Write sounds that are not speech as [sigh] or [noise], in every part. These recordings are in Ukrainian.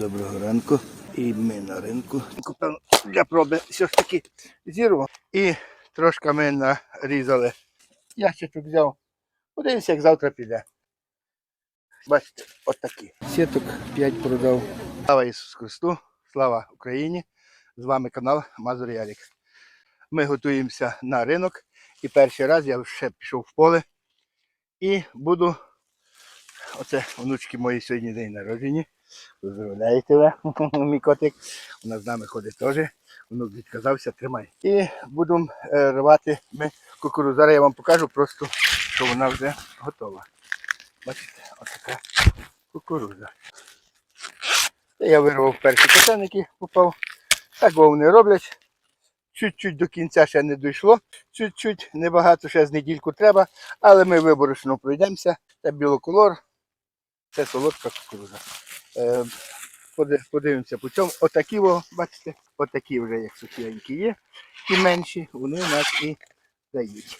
Доброго ранку. І ми на ринку. Купив для проби все ж таки зірву. І трошки ми нарізали. Я ще тут взяв. Подивимося, як завтра піде. Бачите, отакі. Сіток 5 продав. Слава Ісусу Христу, слава Україні! З вами канал Мазур Ярік. Ми готуємося на ринок. І перший раз я ще пішов в поле і буду. Оце внучки мої сьогодні день народження. Поздравляю тебе, [laughs] мій котик. Вона з нами ходить теж. Внук відказався, тримай. І будемо е, рвати ми кукурудзу. Зараз я вам покажу просто, що вона вже готова. Бачите, отака кукурудза. Я вирвав перші які попав. Так вони роблять. Чуть-чуть до кінця ще не дійшло. Чуть-чуть, небагато, ще з недільку треба, але ми виборочно пройдемося. Це білоколор, це солодка кукурудза. Е, Подивимося по цьому. Отакі, бачите, отакі вже як сухенькі є. Ті менші, вони нас і дають.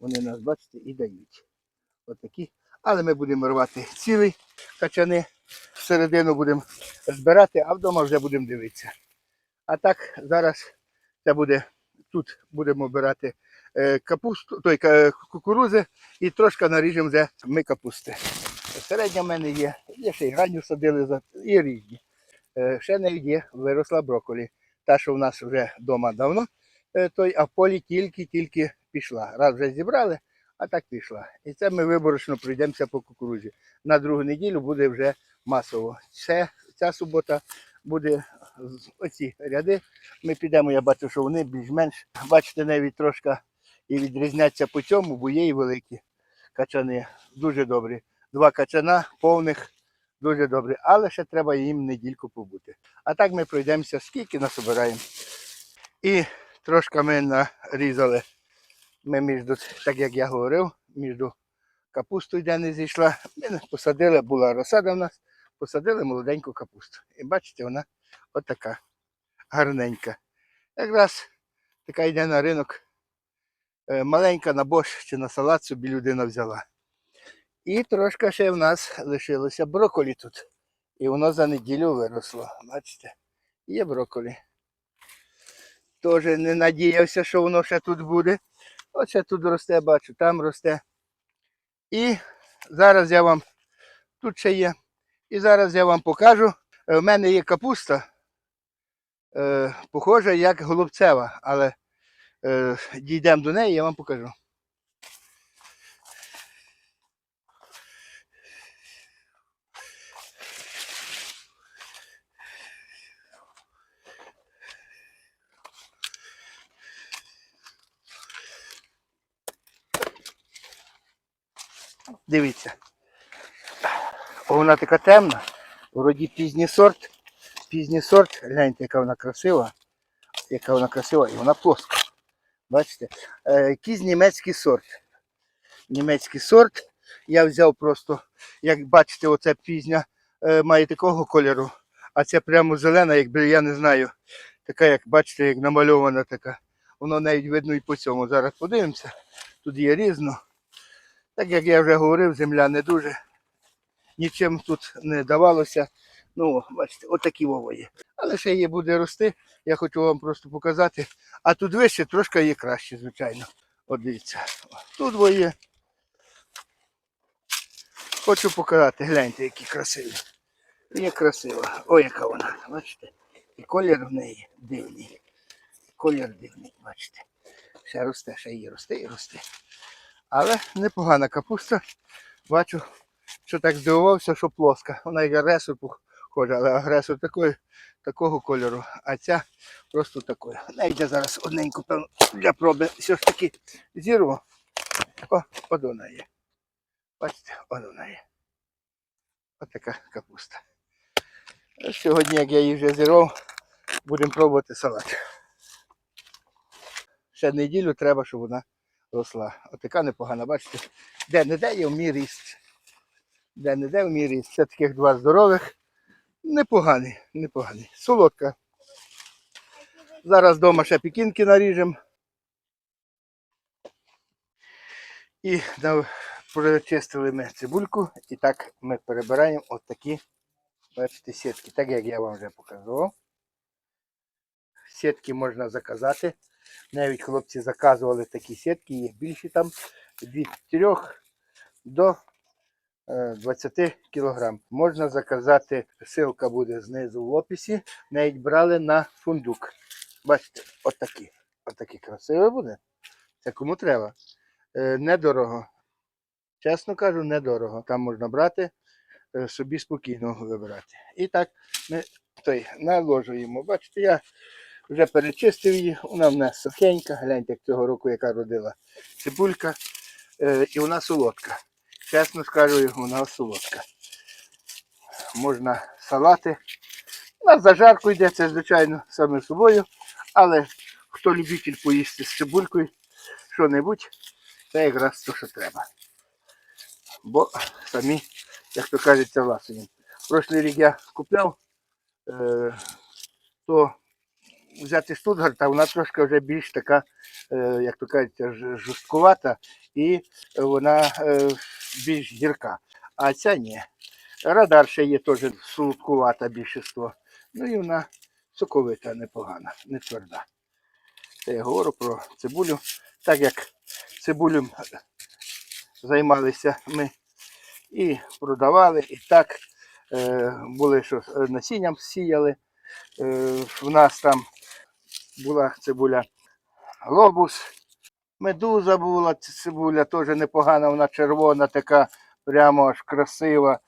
Вони нас, бачите, і дають. Отакі. Але ми будемо рвати цілий качани. Всередину будемо збирати, а вдома вже будемо дивитися. А так, зараз це буде, тут будемо обирати е, капусту, той кукурузи і трошки наріжемо вже ми капусти. Середня в мене є, є ще й ранню садили, і різні. Е, Ще не є, виросла брокколі. Та, що в нас вже вдома давно, е, той, а в полі тільки-тільки пішла. Раз вже зібрали, а так пішла. І це ми виборочно пройдемося по кукурудзі. На другу неділю буде вже масово. Це, ця субота буде оці ряди. Ми підемо, я бачу, що вони більш-менш, бачите, навіть трошки і відрізняться по цьому, бо є і великі качани. Дуже добрі. Два качана повних, дуже добрі. Але ще треба їм недільку побути. А так ми пройдемося, скільки насобираємо. І трошки ми нарізали. Ми між, так як я говорив, між капустою, де не зійшла, ми посадили, була розсада в нас, посадили молоденьку капусту. І бачите, вона отака гарненька. Якраз така йде на ринок. е, Маленька на борщ чи на салат собі людина взяла. І трошки ще в нас лишилося брокколі тут. І воно за неділю виросло. Бачите? Є брокколі. Теж не надіявся, що воно ще тут буде. Оце тут росте, бачу, там росте. І зараз я вам тут ще є. І зараз я вам покажу. У мене є капуста, е, похожа як голубцева, але е, дійдемо до неї, я вам покажу. Дивіться. Вона така темна. Вроді пізній сорт. Пізній сорт. Гляньте, яка вона красива. Яка вона красива, і вона плоска. Бачите? Е, якийсь німецький сорт. Німецький сорт. Я взяв просто, як бачите, оце пізня е, має такого кольору, а це прямо зелена, якби я не знаю. Така, як бачите, як намальована така. Воно навіть видно і по цьому. Зараз подивимося. Тут є різно. Так як я вже говорив, земля не дуже. Нічим тут не давалося. Ну, бачите, отакі вової. Але ще є буде рости. Я хочу вам просто показати. А тут вище трошки є краще, звичайно. От дивіться. Тут воє. Хочу показати, гляньте, які красиві. Є красива. Ой, яка вона. Бачите? І колір в неї дивний. Колір дивний, бачите. Ще росте, ще її росте і росте. Але непогана капуста. Бачу, що так здивувався, що плоска. Вона як агресор похожа, але агресор такої, такого кольору, а ця просто такої. Навіть я зараз одненьку певно для проби все ж таки зірву. О, от вона є. Бачите, от вона є. Ось така капуста. Сьогодні, як я її вже зірвав, будемо пробувати салат. Ще неділю треба, щоб вона росла. Отака непогана, бачите, де не де є в мій ріст. Де не де в мій ріст. Це таких два здорових. Непоганий, непоганий. Солодка. Зараз вдома ще пікінки наріжемо. І прочистили ми цибульку. І так ми перебираємо от такі Бачите, сітки, так як я вам вже показував. Сітки можна заказати. Навіть хлопці заказували такі сітки, їх більше там від 3 до е, 20 кг. Можна заказати, ссылка буде знизу в описі. Навіть брали на фундук. Бачите, отакі. Отакі красиві буде. Це кому треба. Е, Недорого. Чесно кажу, недорого. Там можна брати, е, собі спокійно вибирати. І так ми той, наложуємо. Бачите, я вже перечистив її, вона в нас сухенька. Гляньте, як цього року, яка родила цибулька. Е, і вона солодка. Чесно скажу, вона солодка. Можна салати. На зажарку йде, це, звичайно, саме собою. Але хто любитель поїсти з цибулькою, що-небудь, це якраз те, що треба. Бо самі, як то кажеться, власені. Прошлий рік я купляв, е, то взяти Штутгарта, вона трошки вже більш така, е, як то кажеться, ж- жорсткувата і вона е, більш гірка. А ця ні. Радар ще є теж солодкувата більшість. Ну і вона соковита, непогана, не тверда. Це я говорю про цибулю. Так як цибулю займалися ми і продавали, і так е, були, що е, насінням сіяли. Е, в нас там була цибуля лобус, медуза була, цибуля теж непогана, вона червона, така прямо аж красива,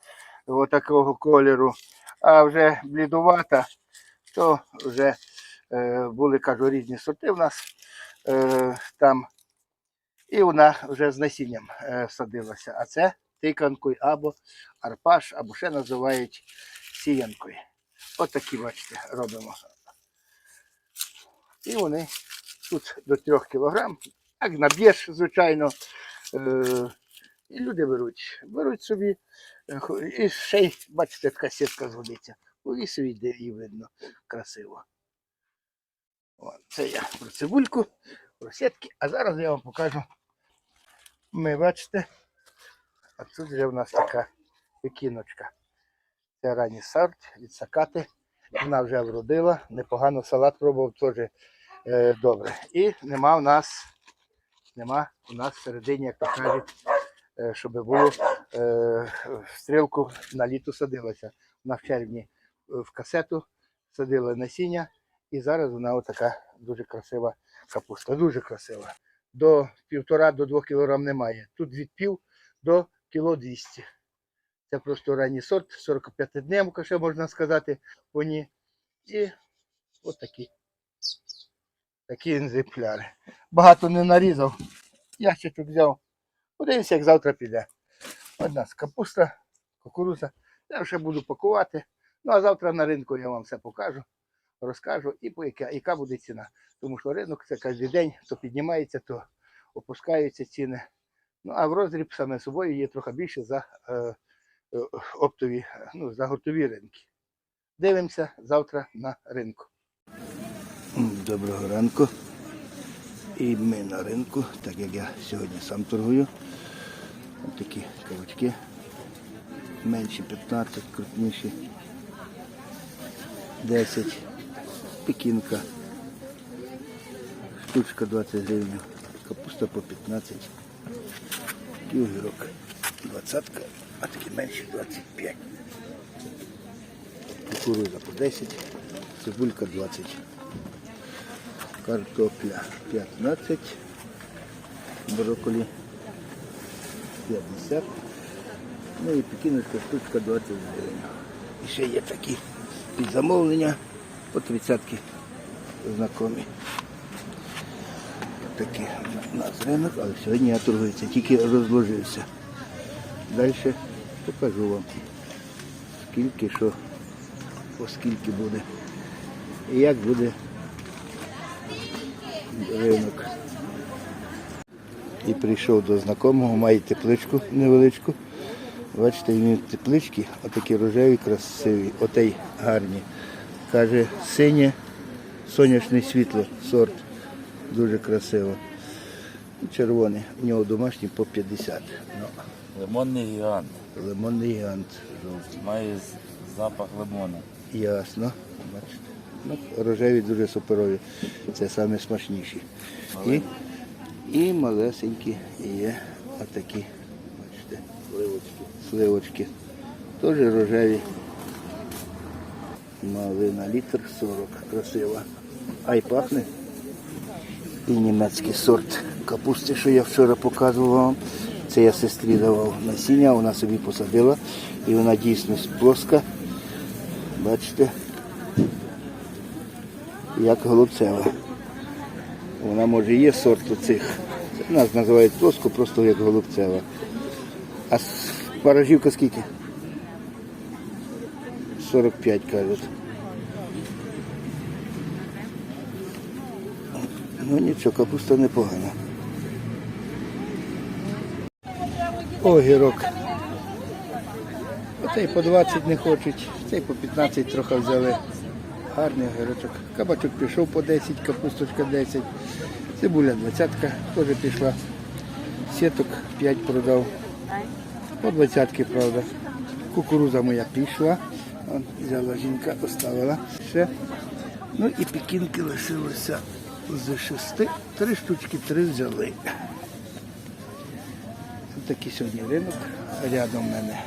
такого кольору. А вже блідувата, то вже е, були, кажу, різні сорти в нас е, там. І вона вже з насінням е, садилася. А це тиканкою або арпаш, або ще називають сіянкою. От бачите, робимо. І вони тут до 3 кг. Так наб'єш, звичайно. Е, і люди беруть. Беруть собі. е, І ще й, бачите, така сітка зводиться. Повісив іде і видно красиво. Це я про цибульку, про сітки. А зараз я вам покажу. Ми бачите, а тут вже в нас така пекіночка. Це ранній сорт від сакати. Вона вже вродила, непогано салат пробував теж добре. І нема в нас, нема у нас всередині, як то кажуть, е, щоб було е, стрілку на літо садилася. Вона в червні е, в касету садила насіння, і зараз вона отака дуже красива капуста. Дуже красива. До півтора до двох кілограм немає. Тут від пів до кіло 200. Це просто ранній сорт, 45 дневка, ще можна сказати, вони. І от такі. Екземпляри. Багато не нарізав. Я ще тут взяв. Подивимося, як завтра піде. Одна з капуста, кукуруза. Я ще буду пакувати. Ну а завтра на ринку я вам все покажу, розкажу і по яка, яка буде ціна. Тому що ринок це кожен день, то піднімається, то опускаються ціни. Ну а в розріб саме собою є трохи більше за е, е, оптові, ну, за гуртові ринки. Дивимося завтра на ринку. Доброго ранку. І ми на ринку, так як я сьогодні сам торгую. Ось такі кавачки. Менші 15, крупніші 10. Пекінка. Штучка 20 гривень. Капуста по 15. І огірок 20, а такі менші 25. Кукуруза по 10, цибулька 20. Картопля 15, брокколі 50. Ну і пекіночка штучка 20 гривень. І ще є такі під замовлення по 30 знакомі. Такі у нас ринок, але сьогодні я торгуюся, тільки розложився. Далі покажу вам, скільки що, оскільки буде. І як буде ринок. І прийшов до знайомого, має тепличку невеличку. Бачите, він теплички, отакі рожеві, красиві, отей гарні. Каже, синє сонячне світло, сорт. Дуже красиво. Червоний. У нього домашній по 50. Ну, Лимонний гігант. лимонний гігант. Має Запах лимона. Ясно. Бачите. Ну, рожеві дуже суперові. Це саме смачніші. І, і малесенькі є отакі. Бачите. Сливочки. Сливочки. Теж рожеві. Малина літр 40. Красива. А й пахне. І німецький сорт капусти, що я вчора показував вам. Це я сестрі давав насіння, вона собі посадила. І вона дійсно плоска. Бачите, як голубцева. Вона може є сорт оцих. Це Нас називають плоско, просто як голубцева. А паражівка скільки? 45 кажуть. Ну нічого, капуста непогана. Огірок. Оцей по 20 не хочуть, цей по 15 трохи взяли. Гарний огірочок. Кабачок пішов по 10, капусточка 10. Цибуля 20 теж пішла. Сіток 5 продав. По 20 правда. Кукуруза моя пішла. От, взяла жінка, поставила. Ще. Ну і пекінки лишилося з шести. Три штучки, три взяли. Ось такий сьогодні ринок. Рядом в мене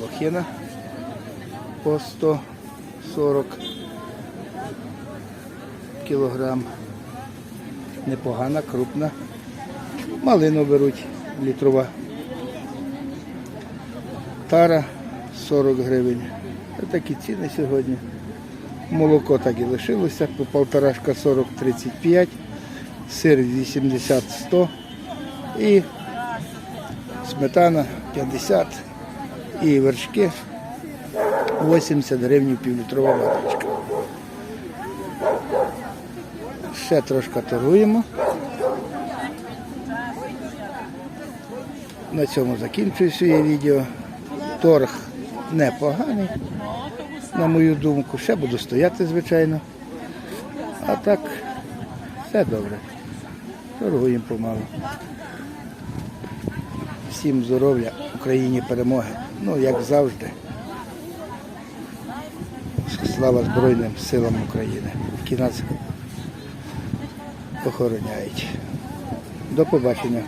лохина по 140 кілограм. Непогана, крупна. Малину беруть літрова. Тара 40 гривень. Ось такі ціни сьогодні. Молоко так і лишилося, по полторашка 40-35, сир 80-100 і сметана 50 і вершки 80 гривень півлітрова баночка. Ще трошки торгуємо. На цьому закінчую своє відео. Торг непоганий, на мою думку. Ще буду стояти, звичайно. А так, все добре. Торгуємо помалу. Всім здоров'я, Україні перемоги. Ну, як завжди. Слава Збройним силам України, нас охороняють. До побачення.